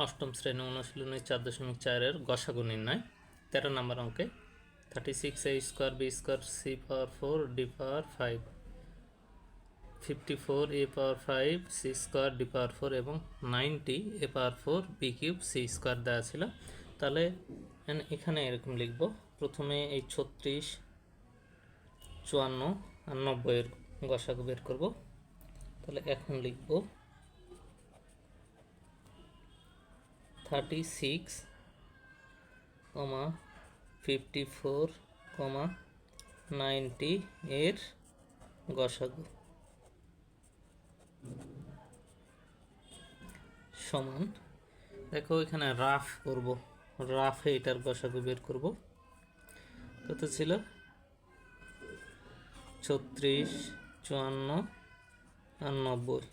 অষ্টম শ্রেণি অনুশীলনী চার দশমিক চারের গসাগু নির্ণয়। তেরো নম্বর অঙ্কে thirty six A square B square C power four D power five fifty four A power five C square D power four এবং ninety A power four B cube C square দেওয়া ছিল। তাহলে এখানে এরকম লিখব, প্রথমে এই ছত্রিশ, চুয়ান্ন আর নব্বইয়ের গসাগু বের করব। তাহলে এখন লিখব thirty six comma fifty four comma ninety এর গসাগু সমান। দেখো এখানে রাফ করব, রাফে এটার গসাগু বের করব। কত ছিল? ছত্রিশ, চুয়ান্ন আর নব্বই।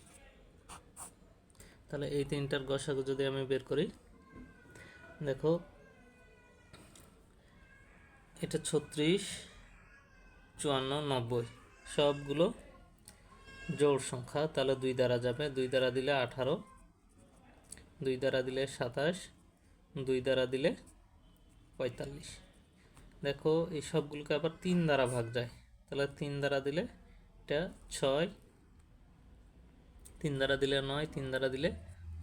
তাহলে এই তিনটার গসাগু যদি আমি বের করি দেখো। এটা ছত্রিশ, চুয়ান্ন, নব্বই। সবগুলো জোড় সংখ্যা, তাহলে দুই দ্বারা যাবে। দুই দ্বারা দিলে আঠারো, দুই দ্বারা দিলে সাতাশ, দুই দ্বারা দিলে পঁয়তাল্লিশ। দেখো, এই সবগুলোকে আবার তিন দ্বারা ভাগ যায়। তাহলে তিন দ্বারা দিলে এটা ছয়, তিন দ্বারা দিলে নয়, তিন দ্বারা দিলে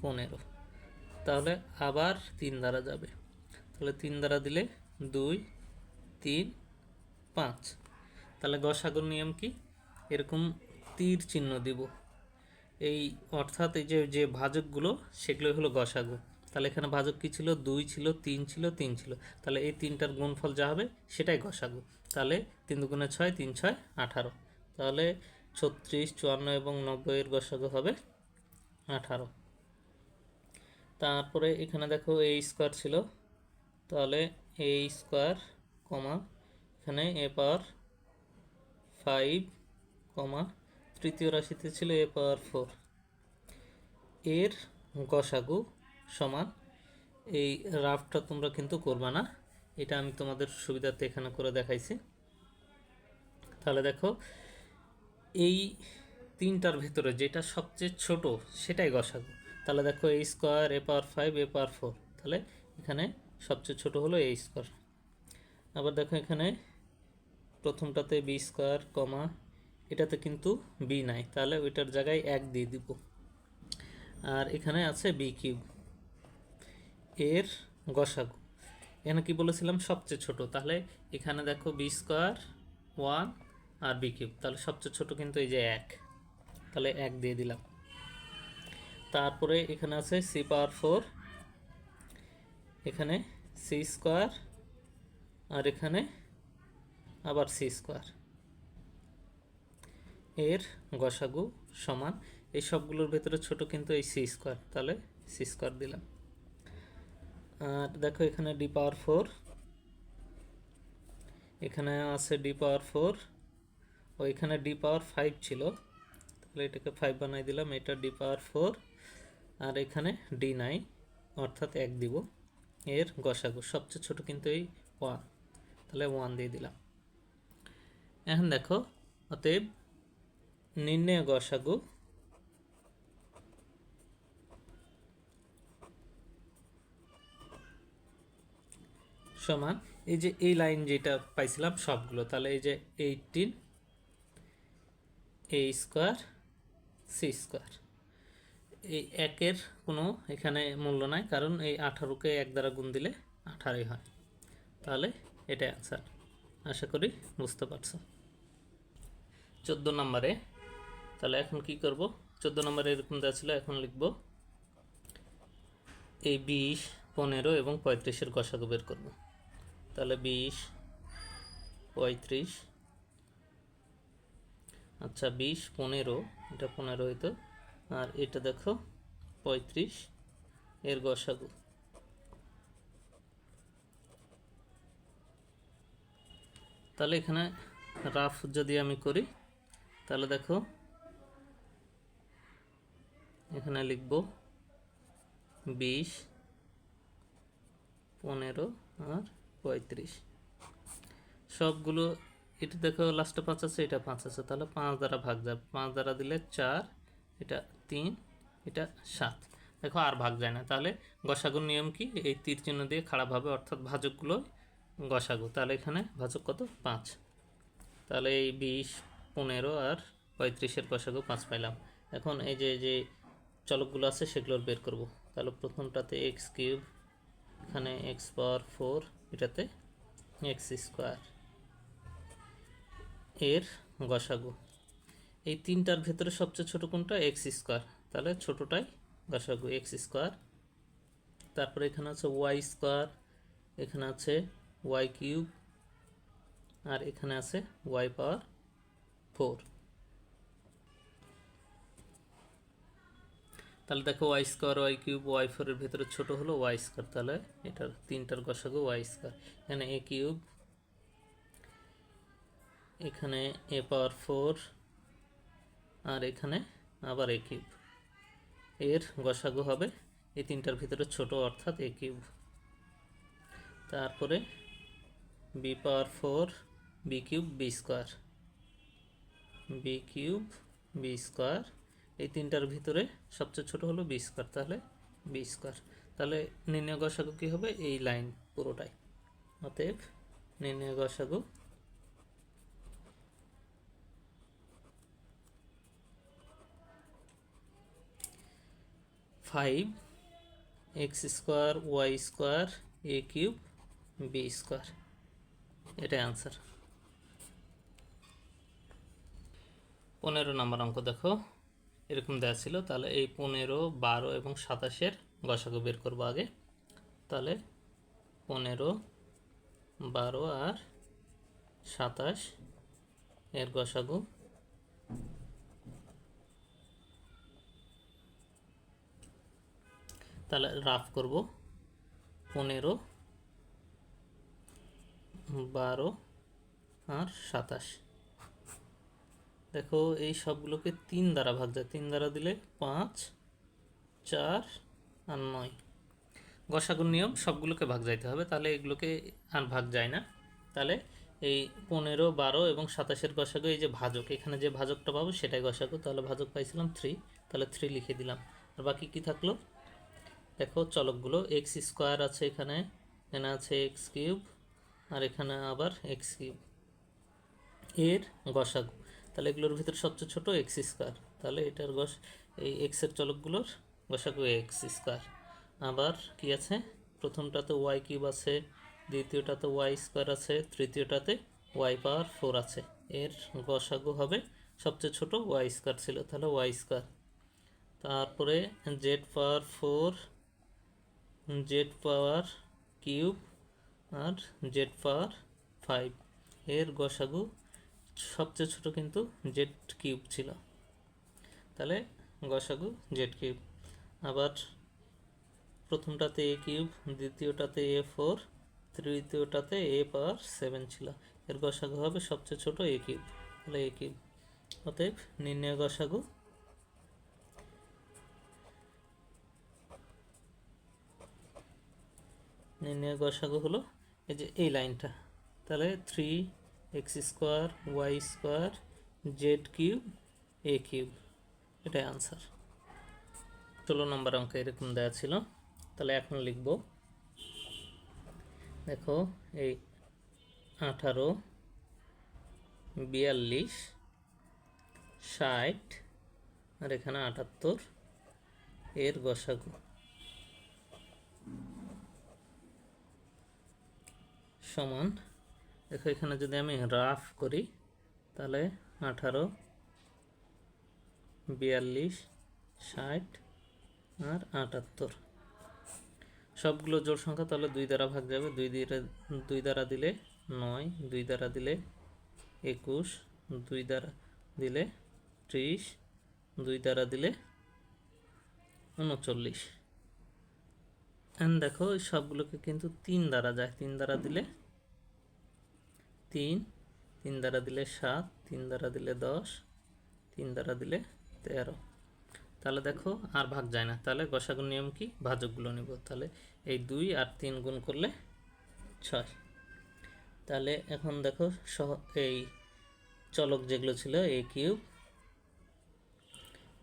পনেরো। তাহলে আবার তিন দ্বারা যাবে। তাহলে তিন দ্বারা দিলে দুই, তিন, পাঁচ। তাহলে গসাগুর নিয়ম কি? এরকম তীর চিহ্ন দিব। এই অর্থাৎ এই যে যে ভাজকগুলো সেগুলো হলো গসাগু। তাহলে এখানে ভাজক কী ছিল? দুই ছিল, তিন ছিল তিন ছিল। তাহলে এই তিনটার গুণফল যা হবে, সেটাই গসাগু। তাহলে তিন দুগুণে ছয়, তিন ছয়, আঠারো। তাহলে ছত্রিশ, চুয়ান্ন এবং নব্বইয়ের গসাগু হবে আঠারো। তারপরে এখানে দেখো এই স্কোয়ার ছিল। তাহলে এ স্কোয়ার কমা, এখানে এ পাওয়ার ফাইভ কমা, তৃতীয় রাশিতে ছিল এ পাওয়ার ফোর এর গসাগু সমান এই রাফটা তোমরা কিন্তু করবা না। এটা আমি তোমাদের সুবিধার্থে এখানে করে দেখাইছি। তাহলে দেখো, এই তিনটার ভেতরে যেটা সবচেয়ে ছোট সেটাই গসাগু। তাহলে দেখো A square A power five A power four তাহলে এখানে সবচেয়ে ছোট হলো এ স্কোয়ার আবার দেখো এখানে প্রথমটাতে বি স্কোয়ার কমা এটাতে কিন্তু বি নাই। তাহলে ওইটার জায়গায় এক দিয়ে দিব। আর এখানে আছে বি কিউব এর গসাগু। এখানে কি বলেছিলাম? সবচেয়ে ছোট। তাহলে এখানে দেখো বি স্কোয়ার ওয়ান আর বি কিউব তাহলে সবচেয়ে ছোট কিন্তু এই যে এক। তাহলে এক দিয়ে দিলাম। তারপরে এখানে আছে সি পাওয়ার ফোর, এখানে সি স্কোয়ার, আর এখানে আবার সি স্কোয়ার। এর গসাগু সমান, এই সবগুলোর ভেতরে ছোট কিন্তু এই সি স্কোয়ার, তাহলে সি স্কোয়ার দিলাম। আর দেখো এখানে ডি পাওয়ার ফোর, এখানে আছে ডি পাওয়ার ফোর, ও এখানে ডি পাওয়ার ফাইভ ছিল, তাহলে এটাকে ফাইভ বানাই দিলাম, এটা ডি পাওয়ার ফোর আর এখানে ডি নাই অর্থাৎ এক দিব। এর গসাগু, সবচেয়ে ছোট কিন্তু এই ওয়ান তাহলে ওয়ান দিয়ে দিলাম। এখন দেখো, অতএব নির্ণয় গসাগু সমান এই যে এই লাইন যেটা পাইছিলাম সবগুলো, তাহলে এই যে eighteen A square C square এই একের কোনো এখানে মূল্য নাই, কারণ এই আঠারোকে এক দ্বারা গুণ দিলে আঠারোই হয়। তাহলে এটা অ্যান্সার আশা করি বুঝতে পারছ। চোদ্দ নম্বরে, তাহলে এখন কি করব? চোদ্দ নম্বরে এরকম দেওয়া ছিল, এখন লিখব এই বিশ, পনেরো এবং পঁয়ত্রিশের গসাগু বের করব। তাহলে বিশ, পঁয়ত্রিশ আচ্ছা বিশ, পনেরো, এটা পনেরো হইতো আর এটা দেখো, পঁয়ত্রিশ, এর গসাগু। তাহলে এখানে রাফ যদি আমি করি, তাহলে দেখো, এখানে লিখব, বিশ, পনেরো আর পঁয়ত্রিশ। সবগুলো, এটা দেখো লাস্টে পাঁচ আছে, এটা পাঁচ আছে, তাহলে পাঁচ দ্বারা ভাগ যাবে। পাঁচ দ্বারা দিলে চার, এটা তিন, এটা সাত। দেখো আর ভাগ যায় না। তাহলে গসাগুর নিয়ম কি? এই তীর চিহ্ন দিয়ে খারাপভাবে অর্থাৎ ভাজকগুলো গসাগু। তাহলে এখানে ভাজক কত? পাঁচ। তাহলে এই বিশ, পনেরো আর পঁয়ত্রিশের গসাগু পাঁচ পাইলাম। এখন এই যে যে চলকগুলো আছে সেগুলোর বের করব। তাহলে প্রথমটাতে এক্স কিউব, এখানে এক্স পাওয়ার ফোর, এটাতে এক্স স্কোয়ার। এর গসাগু। এই তিনটার ভেতরে সবচেয়ে ছোট কোনটা? X square. তাহলে ছোটোটাই গসাগু এক্স স্কোয়ার। তারপরে এখানে আছে ওয়াই স্কোয়ার, এখানে আছে ওয়াই কিউব, আর এখানে আছে ওয়াই পাওয়ার ফোর। তাহলে দেখো Y square, Y cube, Y ফোরের ভেতরে ছোট হলো ওয়াই স্কোয়ার। তাহলে এটার তিনটার গসাগু ওয়াই স্কোয়ার। এখানে এ কিউব, এখানে এ পাওয়ার ফোর আর এখানে আবার এ কিউব এর গসাগু হবে এই তিনটার ভিতরে ছোট অর্থাৎ এ কিউব তারপরে B power four B cube B square B cube B square এই তিনটার ভিতরে সবচেয়ে ছোট হলো বি স্কোয়ার তাহলে বি স্কোয়ার তাহলে নির্ণয় গসাগু কী হবে? এই লাইন পুরোটাই। অতএব নির্ণয় গসাগু five X square Y square A cube B square এটাই আনসার পনেরো নম্বর অঙ্ক দেখো। এরকম দেওয়া ছিল, তাহলে এই পনেরো, বারো এবং সাতাশের গসাগু বের করব আগে। তাহলে পনেরো, বারো আর সাতাশ এর গসাগু তাহলে রাফ করব। পনেরো, বারো আর সাতাশ। দেখো, এই সবগুলোকে তিন দ্বারা ভাগ যায়। তিন দ্বারা দিলে পাঁচ, চার আর নয়। গসাগুর নিয়ম, সবগুলোকে ভাগ যাইতে হবে। তাহলে এগুলোকে আর ভাগ যায় না। তাহলে এই পনেরো, বারো এবং সাতাশের গসাগু, এই যে ভাজক, এখানে যে ভাজকটা পাবো সেটাই গসাগু। তাহলে ভাজক পাইছিলাম থ্রি তাহলে থ্রি লিখে দিলাম। আর বাকি কি থাকল? দেখো চলকগুলো এক্স স্কোয়ার আছে এখানে এখানে আছে এক্স কিউব আর এখানে আবার এক্স কিউব এর গসাগু। তাহলে এগুলোর ভিতরে সবচেয়ে ছোট এক্স স্কোয়ার তাহলে এটার গস, এই এক্সের চলকগুলোর গসাগু এক্স স্কোয়ার আবার কি আছে? প্রথমটাতে ওয়াই কিউব আছে, দ্বিতীয়টাতে ওয়াই স্কোয়ার আছে, তৃতীয়টাতে ওয়াই পাওয়ার ফোর আছে। এর গসাগু হবে সবচেয়ে ছোট ওয়াই স্কোয়ার ছিল, তাহলে ওয়াই স্কোয়ার তারপরে Z power four Z power cube আর জেড পাওয়ার ফাইভ। এর গসাগু সবচেয়ে ছোট কিন্তু জেড কিউব ছিল। তাহলে গসাগু জেড কিউব। আবার প্রথমটাতে এ কিউব, দ্বিতীয়টাতে এ ফোর, তৃতীয়টাতে এ পাওয়ার সেভেন ছিল। এর গসাগু হবে সবচেয়ে ছোট এ কিউব। তাহলে এ কিউব। অতএব নির্ণয় গসাগু নির্ণয় গসাগু হলো। এই যে এই লাইনটা। তাহলে three x square y square z cube a cube এটাই আনসার ষোলো নম্বর অঙ্ক এরকম দেওয়া ছিল। তাহলে এখন লিখব। দেখো, এই আঠারো, বিয়াল্লিশ, ষাট, আর এখানে আটাত্তর, এর গসাগু। সমান। দেখো, এখানে যদি আমি রাফ করি, তাহলে আঠারো, বিয়াল্লিশ, ষাট আর আটাত্তর। সবগুলো জোড় সংখ্যা তাহলে দুই দ্বারা ভাগ যাবে। দুই দ্বারা দুই দ্বারা দিলে নয়, দুই দ্বারা দিলে একুশ, দুই দ্বারা দিলে ত্রিশ, দুই দ্বারা দিলে উনচল্লিশ। অ্যান্ড দেখো, এই সবগুলোকে কিন্তু তিন দ্বারা যায়। তিন দ্বারা দিলে তিন তিন দ্বারা দিলে সাত, তিন দ্বারা দিলে দশ, তিন দ্বারা দিলে তেরো। তাহলে দেখো, আর ভাগ যায় না। তাহলে গসাগুর নিয়ম কি? ভাজকগুলো নিব। তাহলে এই দুই আর তিন গুণ করলে ছয়। তাহলে এখন দেখো, সহ এই চলক যেগুলো ছিল, এ কিউব,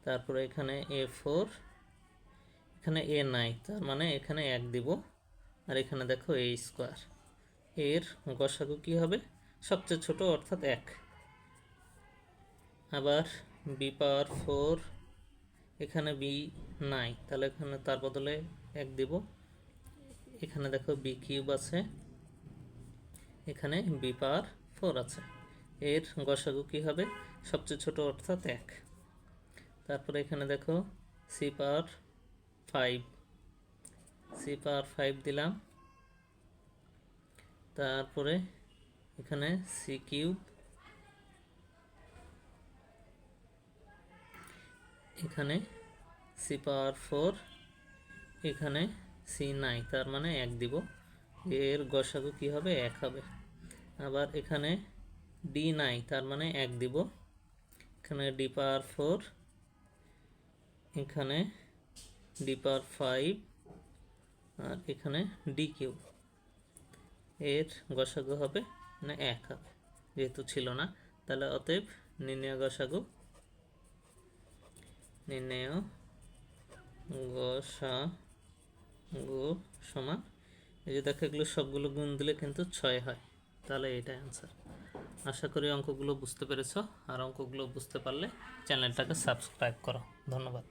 তারপরে এখানে এ ফোর এখানে এ নাই, তার মানে এখানে এক দিব। আর এখানে দেখো এ স্কোয়ার এর গসাগু কি হবে? সবচেয়ে ছোট অর্থাৎ এক। আবার বি পাওয়ার ফোর এখানে বি নাই, তাহলে এখানে তার বদলে এক দিব। এখানে দেখো বি কিউব আছে, এখানে বি পাওয়ার ফোর আছে। এর গসাগু কি হবে? সবচেয়ে ছোট অর্থাৎ এক। তারপরে এখানে দেখো c power five c power five দিলাম। তারপরে এখানে সি কিউব এখানে সি পাওয়ার ফোর এখানে সি নাই তার মানে এক দিব। এর গসাগু কি হবে? এক হবে। আবার এখানে ডি নাই তার মানে এক দিব। এখানে ডি পাওয়ার ফোর এখানে ডি পাওয়ার ফাইভ আর এখানে ডি কিউব। এর গসাগু হবে মানে এক হবে যেহেতু ছিল না, তাহলে অতএব নির্ণয় গসাগু নির্ণয় গসাগু সমান, এই যে দেখো এগুলো সবগুলো গুণ দিলে কিন্তু ছয় হয়। তাহলে এটাই অ্যান্সার আশা করি অঙ্কগুলো বুঝতে পেরেছ, আর অঙ্কগুলো বুঝতে পারলে চ্যানেলটাকে সাবস্ক্রাইব করো। ধন্যবাদ।